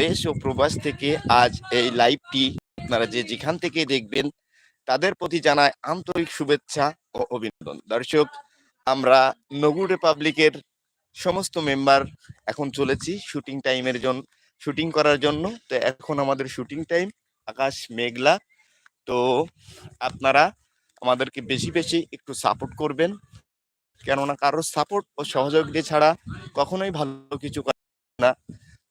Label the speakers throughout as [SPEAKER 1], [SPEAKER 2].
[SPEAKER 1] দেশ ও প্রবাস থেকে আজ এই লাইভটি আপনারা যে যেখান থেকে দেখবেন, তাদের প্রতি জানায় আন্তরিক শুভেচ্ছা ও অভিনন্দন। দর্শক, আমরা নগুর রিপাবলিকের সমস্ত মেম্বার এখন চলেছি শুটিং টাইমের জন্য শুটিং করার জন্য। তো এখন আমাদের শুটিং টাইম, আকাশ মেঘলা। তো আপনারা আমাদেরকে বেশি বেশি একটু সাপোর্ট করবেন। কেননা কারোর সাপোর্ট ও সহযোগিতা ছাড়া কখনোই ভালো কিছু করে না।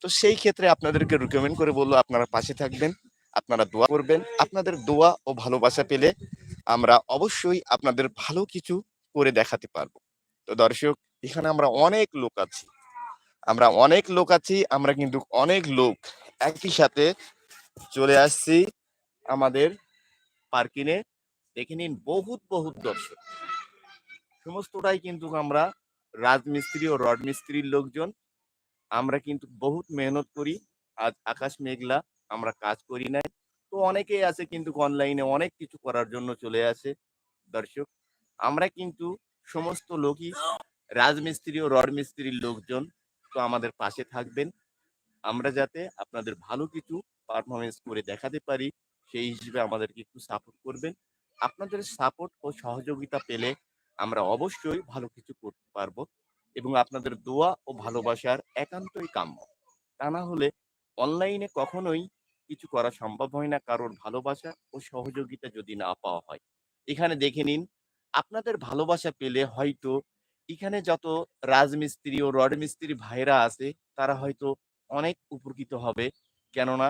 [SPEAKER 1] তো সেই ক্ষেত্রে আপনাদেরকে রিকমেন্ড করে বলব আপনারা পাশে থাকবেন, আপনারা দোয়া করবেন। আপনাদের দোয়া ও ভালোবাসা পেলে আমরা অবশ্যই আপনাদের ভালো কিছু করে দেখাতে পারব। তো দর্শক, এখানে আমরা অনেক লোক আছি। আমরা অনেক লোক আছি, আমরা কিন্তু অনেক লোক একই সাথে চলে আসছি আমাদের পার্কিংয়ে। দেখে নিন, বহুত বহুত দর্শক। সমস্তটাই কিন্তু আমরা রাজমিস্ত্রি ও রড মিস্ত্রির লোকজন আমরা কিন্তু বহুত মেহনত করি। আজ আকাশ মেঘলা, আমরা কাজ করি নাই। তো অনেকেই আছে কিন্তু অনলাইনে অনেক কিছু করার জন্য চলে আসে দর্শক। আমরা কিন্তু সমস্ত লোকই রাজমিস্ত্রি ও রড মিস্ত্রির লোকজন, তো আমাদের পাশে থাকবেন। আমরা যাতে আপনাদের ভালো কিছু পারফরমেন্স করে দেখাতে পারি, সেই হিসেবে আমাদেরকে একটু সাপোর্ট করবেন। আপনাদের সাপোর্ট ও সহযোগিতা পেলে আমরা অবশ্যই ভালো কিছু করতে পারব। এবং আপনাদের দোয়া ও ভালোবাসার একান্তই কাম্য। তা না হলে অনলাইনে কখনোই কিছু করা সম্ভব হয় না, কারোর ভালোবাসা ও সহযোগিতা যদি না পাওয়া হয়। এখানে দেখে নিন, আপনাদের ভালোবাসা পেলে হয়তো এখানে যত রাজমিস্ত্রি ও রড মিস্ত্রি ভাইরা আছে, তারা হয়তো অনেক উপকৃত হবে। কেননা,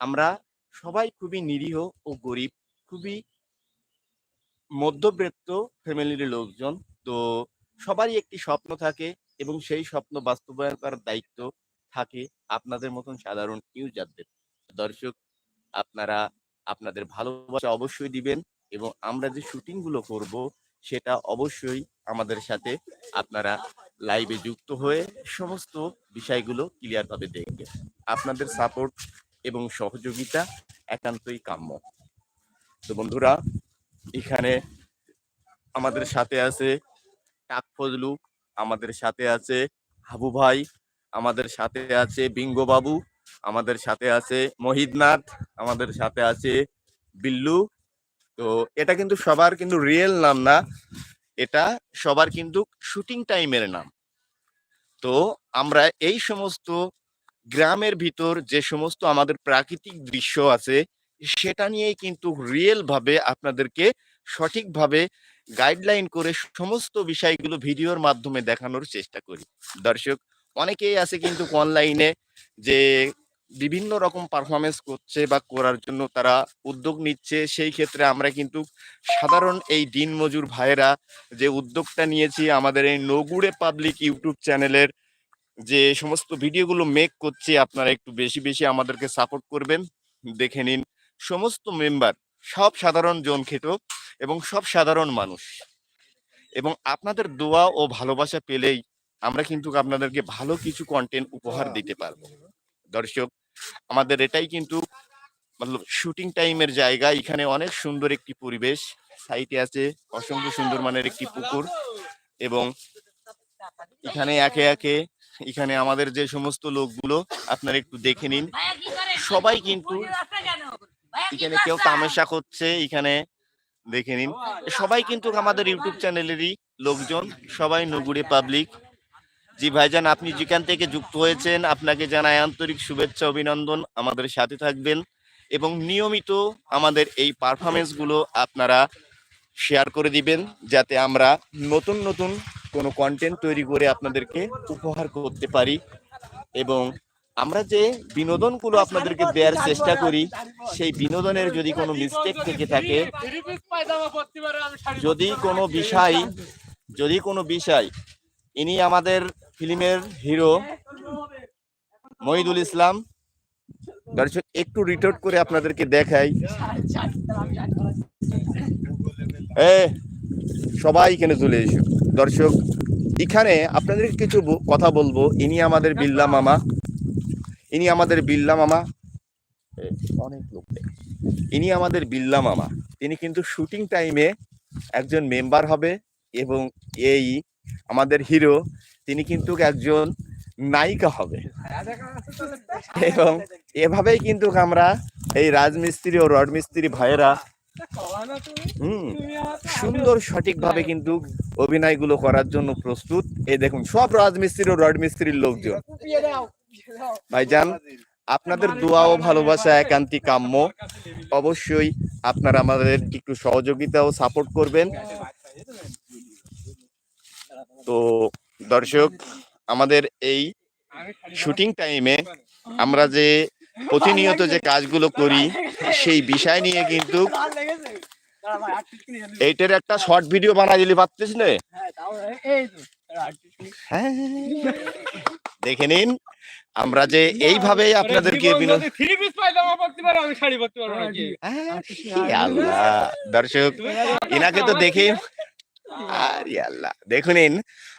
[SPEAKER 1] আমরা সবাই খুবই নিরীহ ও গরিব, খুবই মধ্যবিত্ত ফ্যামিলির লোকজন। তো সবারই একটি স্বপ্ন থাকে এবং সেই স্বপ্ন বাস্তবায়ন করার দায়িত্ব থাকে আপনাদের মতন সাধারণ ইউজারদের। দর্শক, আপনারা আপনাদের ভালোবাসা অবশ্যই দিবেন এবং আমরা যে শুটিংগুলো করব সেটা অবশ্যই আমাদের সাথে আপনারা লাইভে যুক্ত হয়ে সমস্ত বিষয়গুলো ক্লিয়ার ভাবে দেখবেন আপনাদের সাপোর্ট এবং সহযোগিতা একান্তই কাম্য। তো বন্ধুরা, এখানে আমাদের সাথে আছে টাক ফজলু আমাদের সাথে আছে হাবু ভাই, আমাদের সাথে আছে বিঙ্গো বাবু, আমাদের সাথে আছে মহিদনাথ আমাদের সাথে আছে বিল্লু। তো এটা কিন্তু সবার কিন্তু রিয়েল নাম না, এটা সবার কিন্তু শুটিং টাইমের নাম। তো আমরা এই সমস্ত গ্রামের ভিতর যে সমস্ত আমাদের প্রাকৃতিক দৃশ্য আছে, সেটা নিয়েই কিন্তু রিয়েল ভাবে আপনাদেরকে সঠিকভাবে গাইডলাইন করে সমস্ত বিষয়গুলো ভিডিওর মাধ্যমে দেখানোর চেষ্টা করি। দর্শক, অনেকেই আছে কিন্তু অনলাইনে যে বিভিন্ন রকম পারফরমেন্স করছে বা করার জন্য তারা উদ্যোগ নিচ্ছে, সেই ক্ষেত্রে আমরা কিন্তু সাধারণ এই দিনমজুর ভাইয়েরা যে উদ্যোগটা নিয়েছি, আমাদের এই নগুড়ে পাবলিক ইউটিউব চ্যানেলের যে সমস্ত ভিডিওগুলো মেক করছি, আপনারা একটু বেশি বেশি আমাদেরকে সাপোর্ট করবেন। দেখে নিন, সমস্ত মেম্বার সব সাধারণ জন খেটো এবং সব সাধারণ মানুষ। এবং আপনাদের দোয়া ও ভালোবাসা পেলেই আমরা কিন্তু আপনাদেরকে ভালো কিছু কন্টেন্ট উপহার দিতে পারব। দর্শক, আমাদের এটাই কিন্তু শুটিং টাইমের জায়গা। এখানে অনেক সুন্দর একটি পরিবেশ। সাইটে আছে অসংখ্য সুন্দর মানের একটি পুকুর এবং এখানে একে একে, এখানে আমাদের যে সমস্ত লোকগুলো, আপনারা একটু দেখে নিন। সবাই কিন্তু এখানে কেউ তামাশা করছে এখানে দেখে নিন। সবাই কিন্তু আমাদের ইউটিউব চ্যানেলেরই লোকজন সবাই নগুড়ে পাবলিক জি ভাইজান আপনি যেখান থেকে যুক্ত হয়েছেন আপনাকে জানাই আন্তরিক শুভেচ্ছা অভিনন্দন। আমাদের সাথে থাকবেন এবং নিয়মিত আমাদের এই পারফরমেন্সগুলো আপনারা শেয়ার করে দিবেন যাতে আমরা নতুন নতুন কোনো কন্টেন্ট তৈরি করে আপনাদেরকে উপহার করতে পারি এবং আমরা যে বিনোদনগুলো আপনাদেরকে দেওয়ার চেষ্টা করি, সেই বিনোদনের যদি কোনো মিস্টেক থেকে থাকে, যদি কোনো বিষয়, যদি কোনো বিষয়, ইনি আমাদের ফিল্মের হিরো, মহিদুল ইসলাম একটু রিটোর্ট করে আপনাদেরকে দেখাই। এ, সবাই এখানে চলে এসো। দর্শক, এখানে আপনাদের কিছু কথা বলব। ইনি আমাদের বিল্লা মামা। ইনি আমাদের বিল্লা মামা। অনেক লোক। ইনি আমাদের বিল্লা মামা। তিনি কিন্তু শুটিং টাইমে একজন মেম্বার হবে এবং এই আমাদের হিরো, তিনি কিন্তু একজন নায়িকা হবে। এবং এভাবেই কিন্তু আমরা এই রাজমিস্ত্রি ও রড মিস্ত্রি ভাইয়েরা, হুম, সুন্দর সঠিকভাবে কিন্তু অভিনয়গুলো করার জন্য প্রস্তুত। এই দেখুন, সব রাজমিস্ত্রি ও রড মিস্ত্রির লোকজন। ভাইজান আপনাদের দোয়া ও ভালোবাসা একান্তি কাম্য। অবশ্যই আপনারা আমাদের একটু সহযোগিতা ও সাপোর্ট করবেন। তো দর্শক আমাদের এই শুটিং টাইমে আমরা যে প্রতিনিয়ত যে কাজগুলো করি সেই বিষয় নিয়ে কিন্তু এইটার একটা শর্ট ভিডিও বানাই দিলে পারতিস না? হ্যাঁ। দেখে নিন। আমরা যে এইভাবে আপনাদেরকে বিনো-
[SPEAKER 2] থ্রি পিস পায়জামা পরতে পারো আমি শাড়ি পরতে পারব নাকি?
[SPEAKER 1] আহ, কি আল্লাহ। দর্শক ইনাকে তো দেখে আরে আল্লাহ। দেখুন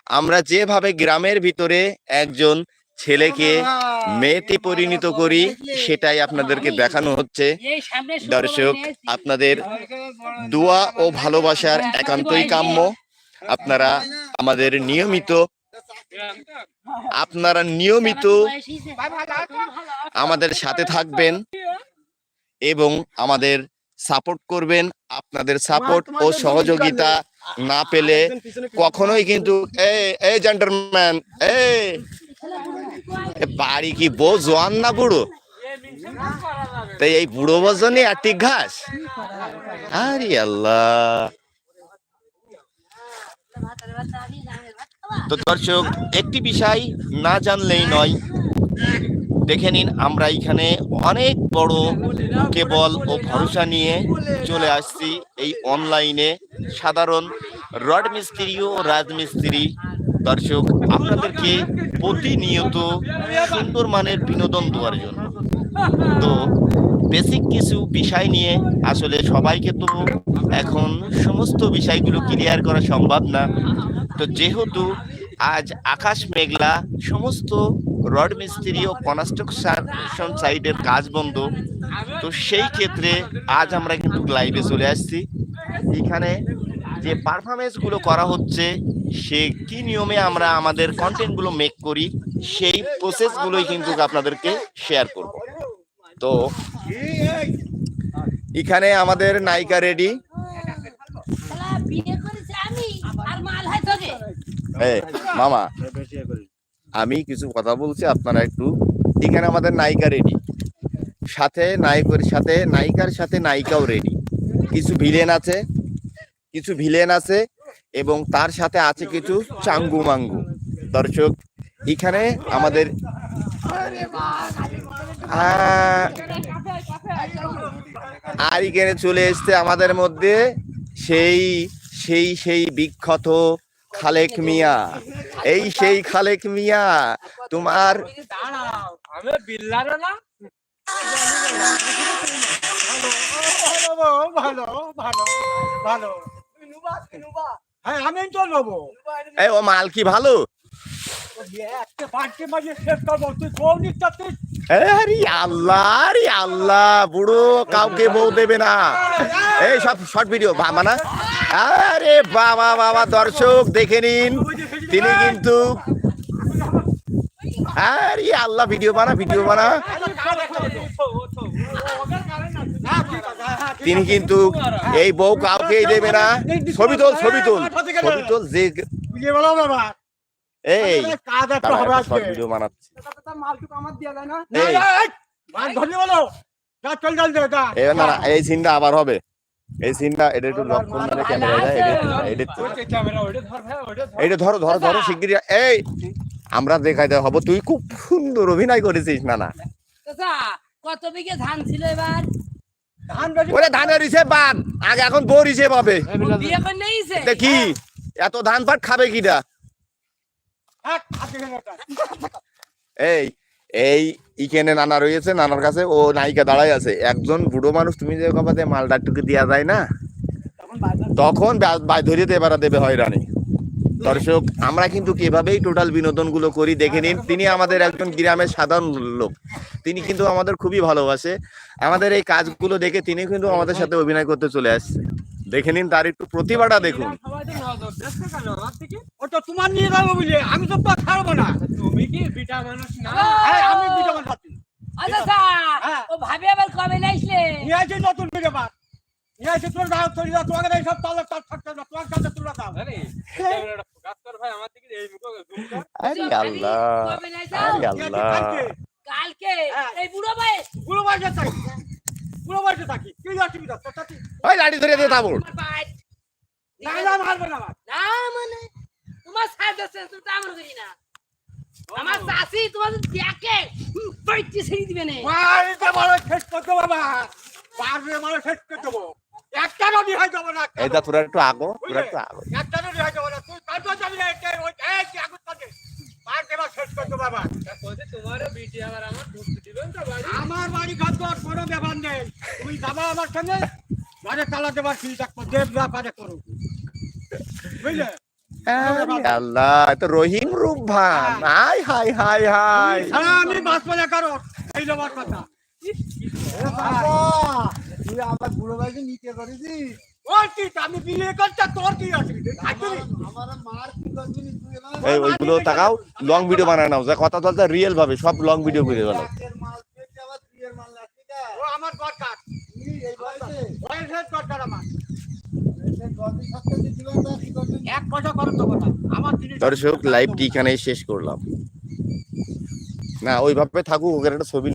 [SPEAKER 1] আমরা যেভাবে গ্রামের ভিতরে একজন ছেলেকে মেয়েতে পরিণত করি সেটাই আপনাদেরকে দেখানো হচ্ছে। দর্শক আপনাদের দোয়া ও ভালোবাসার একান্তই কাম্য। আপনারা আমাদের নিয়মিত আপনারা নিয়মিত আমাদের সাথে থাকবেন এবং আমাদের সাপোর্ট করবেন আপনাদের সাপোর্ট ও সহযোগিতা না পেলে কখনোই কিন্তু এই জেন্টারম্যান বাড়ি কি বউ জোয়ান না বুড়ো? তাই এই বুড়ো বজনে আটি ঘাস আরে আল্লাহ। তো দর্শক, একটি বিষয় না জানলেই নয়। দেখে নিন, আমরা এখানে অনেক বড় কেবল ও ভরসা নিয়ে চলে আসছি এই অনলাইনে সাধারণ রড মিস্ত্রি ও রাজমিস্ত্রি। দর্শক, আপনাদেরকে প্রতিনিয়ত সুন্দর মানের বিনোদন দেওয়ার জন্য। তো বেসিক কিছু বিষয় নিয়ে আসলে সবাইকে তো এখন সমস্ত বিষয়গুলো ক্লিয়ার করা সম্ভব না। তো যেহেতু আজ আকাশ মেঘলা, সমস্ত রড মিস্ত্রি ও কনস্ট্রাকশন সাইডের কাজ বন্ধ। তো সেই ক্ষেত্রে আজ আমরা কিন্তু লাইভে চলে আসছি। এখানে যে পারফরমেন্সগুলো করা হচ্ছে, সে কি নিয়মে আমরা আমাদের কন্টেন্টগুলো মেক করি, সেই প্রসেস গুলোই কিন্তু আপনাদেরকে শেয়ার করব। তো এখানে আমাদের নায়িকা রেডি
[SPEAKER 3] শালা বিয়ে করেছি আমি আর মাল হয় তোকে
[SPEAKER 1] এই মামা, আমি কিছু কথা বলছি, আপনারা একটু এখানে আমাদের নায়িকা রেডি সাথে নায়কের সাথে, নায়িকার সাথে নায়িকাও রেডি কিছু ভিলেন আছে, কিছু ভিলেন আছে, এবং তার সাথে আছে কিছু চাঙ্গু মাঙ্গু। দর্শক, এখানে আমাদের আর এখানে চলে এসছে আমাদের মধ্যে সেই সেই সেই বিখ্যাত খালেক মিয়া। এই সেই খালেক মিয়া তোমার
[SPEAKER 2] আমি বিল্লারও না।
[SPEAKER 4] ভালো ভালো ভালো ভালো হ্যাঁ আমি তো নেব
[SPEAKER 1] ও মাল কি ভালো?
[SPEAKER 4] একটা বাড়তে মাঝে শেষ করব। তুই দিকটা তুই
[SPEAKER 1] আল্লাহ, আরে বুড়ো কাউকে দেবে না। এই সব শর্ট ভিডিও আরে বাবা বাবা, দর্শক, দেখে নিন, তিনি কিন্তু আরে আল্লাহ ভিডিও বানা ভিডিও বানা। তিনি কিন্তু এই বউ কাউকেই দেবে না। ছবি তোল ছবি তোল। ছবি তোল যে এই
[SPEAKER 4] কাজ একটা হবে আজকে।
[SPEAKER 1] ভিডিও বানাচ্ছি।
[SPEAKER 4] মালটুকু আমার দিয়ে দেয় না। মাল ধরে বলো। যা চল চল দে যা।
[SPEAKER 1] এই না না এই সিনটা আবার হবে। এই সিনটা এটা একটু লক করুন মানে ক্যামেরা যায় এটা এটা
[SPEAKER 2] ওইটা ক্যামেরা ওইটা ধর ভাই ওইটা ধর।
[SPEAKER 1] এইটা ধরো ধরো ধরো শিগগিরই এই আমরা দেখাই দেওয়া হব তুই খুব সুন্দর অভিনয় করেছিস না না।
[SPEAKER 3] কত বিঘে ধান ছিল এবার?
[SPEAKER 1] ওরে ধানের হিসেব বাদ। আগে এখন বোর হিসেব হবে। কি এত ধান পাট খাবে কিটা
[SPEAKER 4] এক হাতে গেলে একটা।
[SPEAKER 1] এই এই ইকেনে নানা রয়েছে, নানার কাছে ও নায়িকা দাঁড়াই আছে। একজন বুড়ো মানুষ, তুমি যে কবাতে মালটা টুকু দেওয়া যায় না?
[SPEAKER 4] তখন বাজার
[SPEAKER 1] তখন বা- বা- ধরিয়ে দেবার দেবে হয়রানি। দর্শক, আমরা কিন্তু কিভাবেই টোটাল বিনোদনগুলো করি দেখে নিন। তিনি আমাদের একজন গ্রামের সাধারণ লোক। তিনি কিন্তু আমাদের খুবই ভালোবাসে। আমাদের এই কাজগুলো দেখে তিনি কিন্তু আমাদের সাথে অভিনয় করতে চলে আসছে। দেখে নিন তার একটু প্রতিভাটা দেখুন।
[SPEAKER 4] ওটা তোমার নিয়ে যাব বুঝলে? আমি তো তো ছাড়বো না।
[SPEAKER 2] তুমি কি বিটা মানুষ না?
[SPEAKER 4] হ্যাঁ আমি বিজয় পাচ্ছি
[SPEAKER 3] আচ্ছা স্যার
[SPEAKER 4] হ্যাঁ।
[SPEAKER 3] ও ভাবে আবার কবে নাইছিলে
[SPEAKER 4] নিয়ে আসে নতুন বিজয় পাত নিয়ে আসে তোর দাও তোর দাও তোমাকে এই সব তালে তার থাকতে না তোমার কাছে তোরা দাও।
[SPEAKER 2] আরে ফোকাস কর ভাই আমার দিকে এই মুখে জুম কর
[SPEAKER 1] আরে আল্লাহ আরে আল্লাহ।
[SPEAKER 4] কালকে। হ্যাঁ।
[SPEAKER 3] এই বুড়ো ভাই
[SPEAKER 4] পুরো বাড়িতে থাকি। পুরো বাড়িতে থাকি। কি অসুবিধা? তোর
[SPEAKER 1] ওই লাঠি ধরে দিয়ে তাবড়
[SPEAKER 4] না না মারবে না
[SPEAKER 3] না মানে তোমার আছে তুমি তো আমার করি না আমার চাষি তোমার দেখে পয়টি ছেড়ে দিবে না।
[SPEAKER 4] বাড়িতে বড় শেষ করতে বাবা। বাড়িতে বড় শেষ করে দেবো। একটা নদী হয়ে যাব না।
[SPEAKER 1] এই দা তোরা একটু আগো তোরা একটু আগো।
[SPEAKER 4] একটা নদী হয়ে যাব না। তুই কাজ যাবি না এটা ওই এই কি আগুন থাকে। বাড়িতে এবার শেষ করতে বাবা।
[SPEAKER 2] তা কইছে তোমারও বিটি আবার আমার ঢুকতে দিবেন তো বাড়ি?
[SPEAKER 4] আমার বাড়ি ঘর তো আর কোনো ব্যাপার নেই। তুমি যাবা আমার সঙ্গে ঘরে তালা দেবার কি দেখব দেব ব্যাপারে করো বুঝলে?
[SPEAKER 1] আল্লাহ। তো রহিম রূপ ভান। Hi hi hi hi.
[SPEAKER 4] আমি বাঁচবো না কারও। এই যাবার কথা।
[SPEAKER 5] তুই আমার বুড়ো ভাইকে নিতে
[SPEAKER 1] ওইগুলো তাকাও লং ভিডিও বানায় নাও। যা কথা বলতে রিয়েল ভাবে সব লং ভিডিও করে
[SPEAKER 4] ও আমার দরকার
[SPEAKER 5] তুই এই বয়সে
[SPEAKER 4] বয়সের দরকার আমার
[SPEAKER 5] এসে গদি থাকতে যে জীবন দা কি করবি
[SPEAKER 4] এক কথা করো তো কথা আমার জিনিস
[SPEAKER 1] দর্শক লাইভটি এখানেই শেষ করলাম। না ওইভাবে থাকুক ওদের একটা ছবি